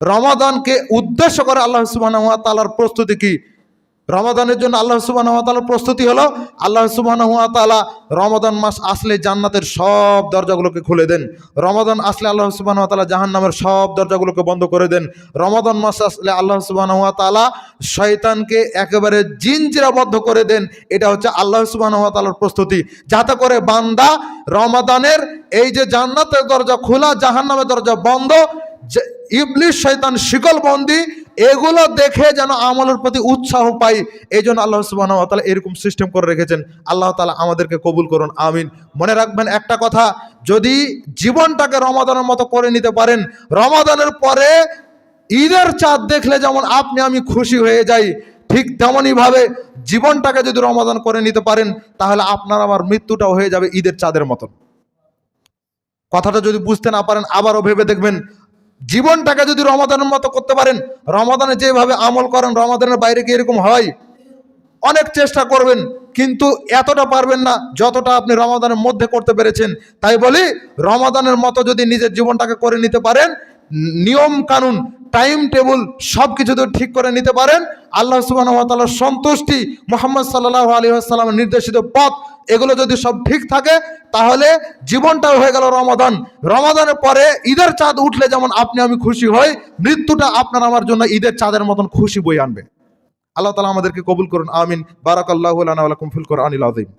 রমাদানকে উদ্দেশ্য করে আল্লাহ সুবহানাহু তালার প্রস্তুতি কি? রমাদানের জন্য আল্লাহ সুবহানাহু ওয়া তাআলার প্রস্তুতি হলো, আল্লাহ সুবহানাহু ওয়া তাআলা রমাদান মাস আসলে জান্নাতের সব দরজাগুলোকে খুলে দেন। রমাদান আসলে আল্লাহ সুবহানাহু ওয়া তাআলা জাহান্নামের সব দরজাগুলোকে বন্ধ করে দেন। রমাদান মাস আসলে আল্লাহ সুবহানাহু ওয়া তাআলা শয়তানকে একেবারে জিনজিরাবদ্ধ করে দেন। এটা হচ্ছে আল্লাহ সুবহানাহু ওয়া তাআলার প্রস্তুতি। যাতে করে বান্দা রমাদানের এই যে জান্নাতের দরজা খোলা, জাহান্নামের দরজা বন্ধ ইবলিশ শৈতান শিকল বন্দি এগুলো দেখে যেন আমলের প্রতি উৎসাহ পাই। এই জন্য আল্লাহ সুবাহ এরকম সিস্টেম করে রেখেছেন। আল্লাহ তালা আমাদেরকে কবুল করুন, আমিন। মনে রাখবেন একটা কথা, যদি জীবনটাকে রমাদানের মতো করে নিতে পারেন, রমাদানের পরে ঈদের চাঁদ দেখলে যেমন আপনি, আমি খুশি হয়ে যাই, ঠিক তেমনই ভাবে জীবনটাকে যদি রমাদান করে নিতে পারেন, তাহলে আপনার আমার মৃত্যুটাও হয়ে যাবে ঈদের চাঁদের মতন। কথাটা যদি বুঝতে না পারেন, আবারও ভেবে দেখবেন জীবনটাকে যদি রমাদানের মতো করতে পারেন রমাদানে যেভাবে আমল করেন রমাদানের বাইরে কি এরকম হয়, অনেক চেষ্টা করবেন, কিন্তু এতটা পারবেন না যতটা আপনি রমাদানের মধ্যে করতে পেরেছেন। তাই বলি রমাদানের মতো যদি নিজের জীবনটাকে করে নিতে পারেন, নিয়ম কানুন, টাইম টেবিল সব কিছু ঠিক করে নিতে পারেন, আল্লাহ সুবাহ সন্তুষ্টি মোহাম্মদ সাল্লাহ আলী আসসালামের নির্দেশিত পথ, এগুলো যদি সব ঠিক থাকে তাহলে জীবনটাও হয়ে গেল রমাদান। রমাদানের পরে ঈদের চাঁদ উঠলে যেমন আপনি, আমি খুশি হই, মৃত্যুটা আপনার আমার জন্য ঈদের চাঁদের মতন খুশি বই আনবে। আল্লাহ তালা আমাদেরকে কবুল করুন, আমিন। বারাকাল্লাহ আলাকুম ফিল কোরআনিল আযীম।